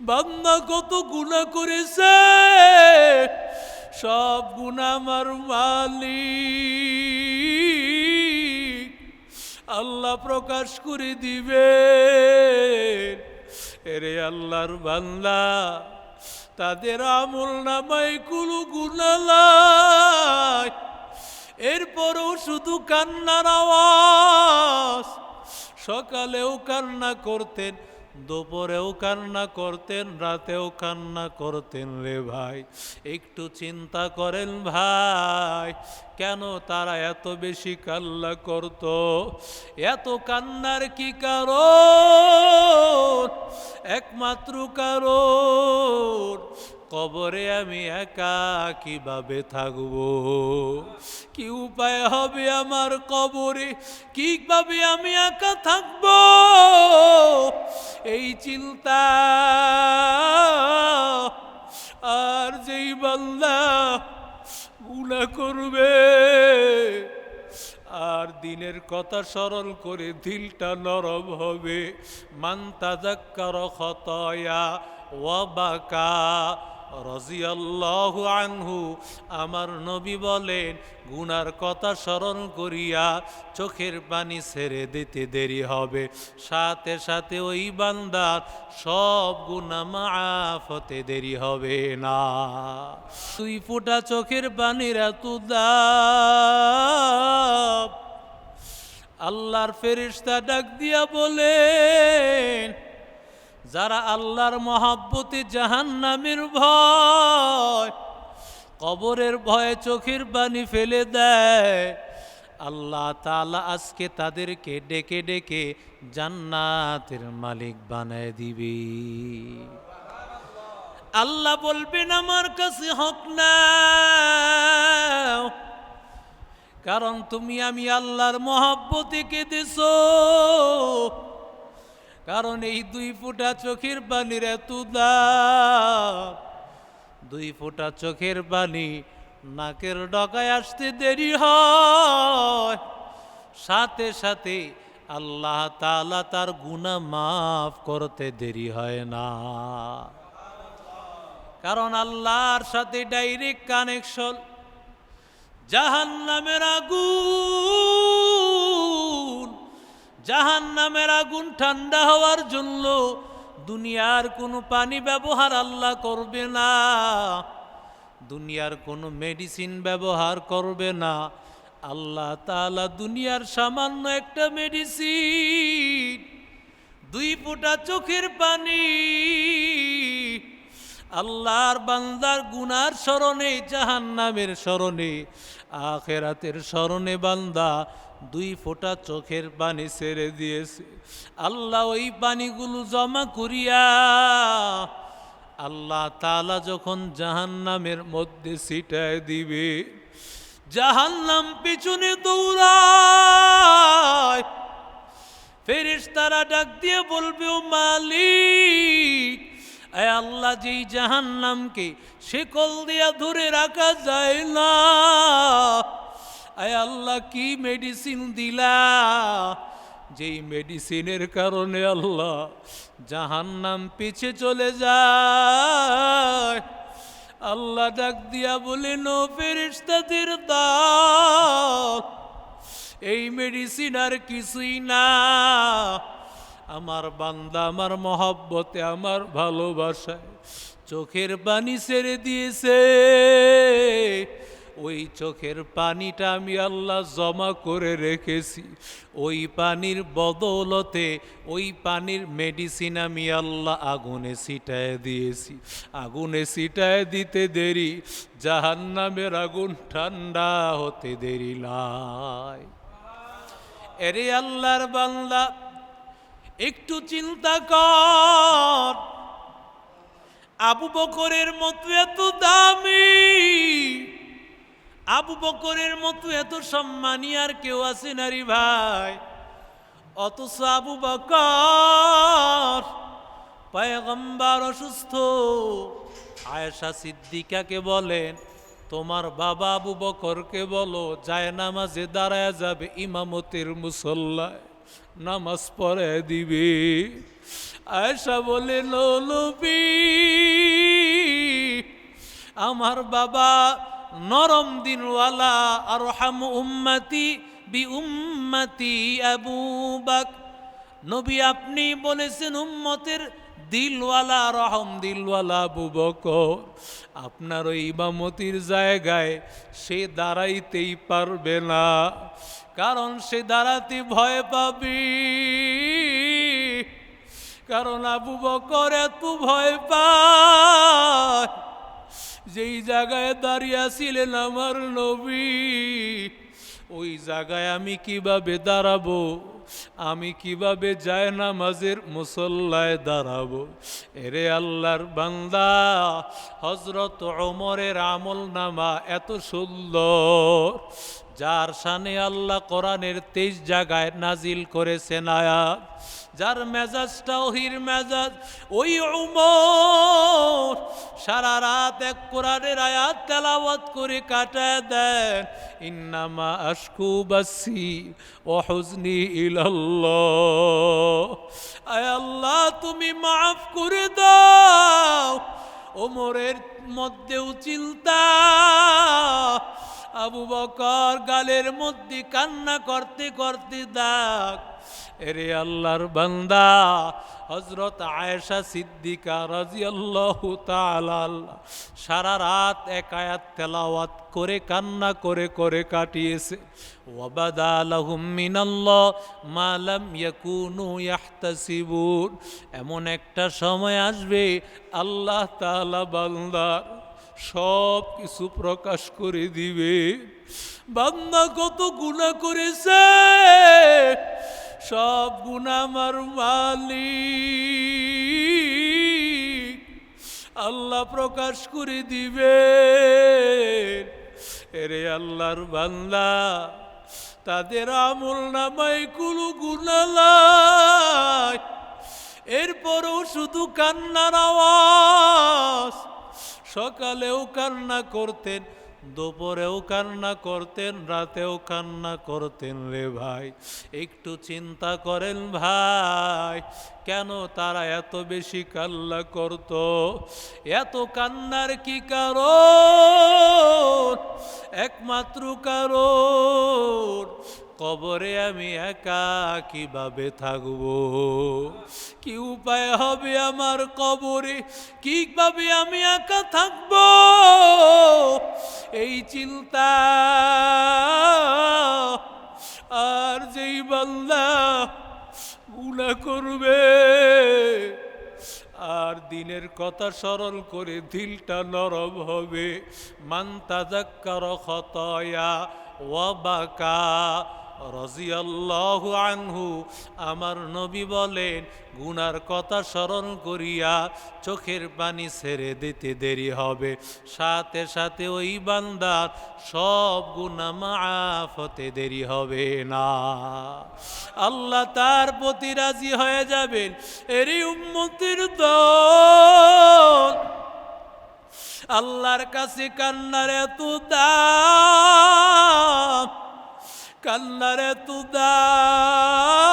বান্দা কত গুণা করেছে? সব গুণা আমার মালিক। আল্লাহ প্রকাশ করে দিবে এরে আল্লাহর বান্দা, তাদের আমল নামাই কুলু গুনালাই এরপরও শুধু কান্নার আওয়াজ। সকালেও কান্না করতেন দুপুরেও কান্না করতেন, রাতেও কান্না করতেন রে ভাই। একটু চিন্তা করেন ভাই, কেন তারা এত বেশি কান্না করত? এত কান্নার কি কারণ? একমাত্র কারণ কবরে আমি একা কীভাবে থাকব? কি উপায় হবে আমার কবরে? কীভাবে আমি একা থাকব? এই চিন্তা আর যেই বান্দা গুণা করবে, আর দিনের কথা সরল করে দিলটা নরম হবে। মান্তাজাক্কার খতয়া ওয়াবাকা রাজিয়াল্লাহু আনহু আমার নবী বলেন, গুনার কথা স্মরণ করিয়া চোখের পানি ছেড়ে দিতে দেরি হবে। সাথে সাথে ওই বান্দার সব গুণা মাফ হতে দেরি হবে না। দুই ফোঁটা চোখের পানির এত দাম। আল্লাহর ফেরিস্তা ডাক দিয়া বলেন যারা আল্লাহর মহাব্বতে জাহান নামের ভয়, কবরের ভয়ে চোখের পানি ফেলে দেয়, আল্লাহ তালা আজকে তাদেরকে ডেকে ডেকে জান্নাতের মালিক বানায় দিবে। আল্লাহ বলবেন, আমার কাছে হক না কারণ তুমি আমি আল্লাহর মহাব্বতে কেঁদেছো। কারণ এই দুই ফোঁটা চোখের পানির এত দাম। দুই ফোঁটা চোখের পানি নাকের ডকায় আসতে দেরি হয়। সাথে সাথে আল্লাহ তালা তার গুণা মাফ করতে দেরি হয় না। কারণ আল্লাহর সাথে ডাইরেক্ট কানেকশন জাহান নামের আগুন জাহান নামের আগুন ঠান্ডা হওয়ার জন্য দুনিয়ার কোনো পানি ব্যবহার আল্লাহ করবে না। দুনিয়ার কোনো মেডিসিন ব্যবহার করবে না। আল্লাহ তালা দুনিয়ার সামান্য একটা মেডিসিন, দুই ফোঁটা চোখের পানি। আল্লাহর বান্দার গুনার স্মরণে, জাহান্নামের স্মরণে, আখেরাতের স্মরণে বান্দা দুই ফোঁটা চোখের পানি ছেড়ে দিয়েছে। আল্লাহ ওই পানিগুলো জমা করিয়া আল্লাহ তালা যখন জাহান্নামের মধ্যে ছিটায় দিবে, জাহান্নাম পিছনে দৌড়ায়। ফেরিস তারা ডাক দিয়ে বলবে, ও মালিক আল্লাহ যেই জাহান্নামকে শেকল দিয়া ধরে রাখা যায় না। আয় আল্লাহ, কি মেডিসিন দিলা? যেই মেডিসিনের কারণে আল্লাহ জাহান্নাম পিছে চলে যায়। আল্লাহ ডাক দিয়া বলেন ও ফেরিস্তাদের এই মেডিসিন আর কিছুই না। আমার বান্দা আমার মহব্বতে, আমার ভালোবাসায় চোখের পানি ছেড়ে দিয়েছে। ওই চোখের পানিটা আমি আল্লাহ জমা করে রেখেছি। ওই পানির বদৌলতে, ওই পানির মেডিসিন আমি আল্লাহ আগুনে ছিটায় দিয়েছি। আগুনে ছিটায় দিতে দেরি, জাহান্নামের আগুন ঠান্ডা হতে দেরি নাই। এরে আল্লাহর বান্দা, একটু চিন্তা কর। আবু বকরের মতো এত দামি আবু বকরের মতো এত সম্মানী আর কেউ আছে নারী ভাই? অথচ আবু বকর পায়গম্বার অসুস্থ। আয়েশা সিদ্দিকাকে বলেন, তোমার বাবা আবু বকরকে বলো, যায় নামাজে দাঁড়ায় যাবে ইমামতের মুসল্লায়। নামাজ পড়ে দিবে। আয়সা বলে নবী, আমার বাবা নরম দিনওয়ালা আর হাম উম্মতি বি উম্মতি আবু বাক। নবী আপনি বলেছেন, উম্মতের দিলওয়ালা, রহম দিলওয়ালা আবু আপনার ওই ইমামতির জায়গায় সে দাঁড়াইতেই পারবে না, কারণ সে দাঁড়াতে ভয় পাবি। কারণ আবু বকর এত ভয় পায়। যেই জায়গায় দাঁড়িয়ে ছিলেন আমার নবী, ওই জায়গায় আমি কীভাবে দাঁড়াবো? আমি কীভাবে যায় নামাজের মুসল্লায় দাঁড়াবো? এরে আল্লাহর বান্দা হজরত ওমরের আমল নামা এত সুন্দর, যার সানে আল্লাহ কোরআনের তেইশ জায়গায় নাজিল করেছেন আয়াত, যার মেজাজটা ওহির মেজাজ, ওই উমর সারা রাত এক কোরআনের আয়াত তেলাওয়াত করে কাটায় দেন ইন্নামা আশকু বাসি ও হজনি আয় আল্লাহ, তুমি মাফ করে দাও। ওমরের মধ্যেও চিন্তা। আবু বকর গালের মধ্যে কান্না করতে করতে দাগ এরে আল্লাহর বান্দা হজরত আয়েশা সিদ্দিকা রাজিয়াল্লাহু তাআলা, সারা রাত এক আয়াত তেলাওয়াত করে কান্না করে করে কাটিয়েছে। এমন একটা সময় আসবে, আল্লাহ তাআলা বান্দার সব কিছু প্রকাশ করে দিবে। বান্দা কত গুণা করেছে, সব গুণা আমার মালিক। আল্লাহ প্রকাশ করে দিবে। এরে আল্লাহর বান্দা, তাদের আমল নামাই কুলু গুনালাই এরপরও শুধু কান্নার আওয়াজ। সকালেও কান্না করতেন, দুপুরেও কান্না করতেন, রাতেও কান্না করতেন রে ভাই। একটু চিন্তা করেন ভাই, কেন তারা এত বেশি কান্না করত? এত কান্নার কি কারণ? একমাত্র কারণ কবরে আমি একা কীভাবে থাকব? কি উপায় হবে আমার কবরে? কীভাবে আমি একা থাকব? এই চিন্তা আর যেই বান্দা গুণা করবে, আর দিনের কথা স্মরণ করে দিলটা নরম হবে। মান তাজাক্কার খতয়া ওয়াবাকা রাজিয়াল্লাহু আনহু আমার নবী বলেন, গুনার কথা স্মরণ করিয়া চোখের পানি ছেড়ে দিতে দেরি হবে। সাথে সাথে ওই বান্দার সব গুণা মাফ হতে দেরি হবে না। আল্লাহ তার প্রতি রাজি হয়ে যাবেন। এরই উম্মতির দল। আল্লাহর কাছে কান্নার এত দাম। কান্নার দাম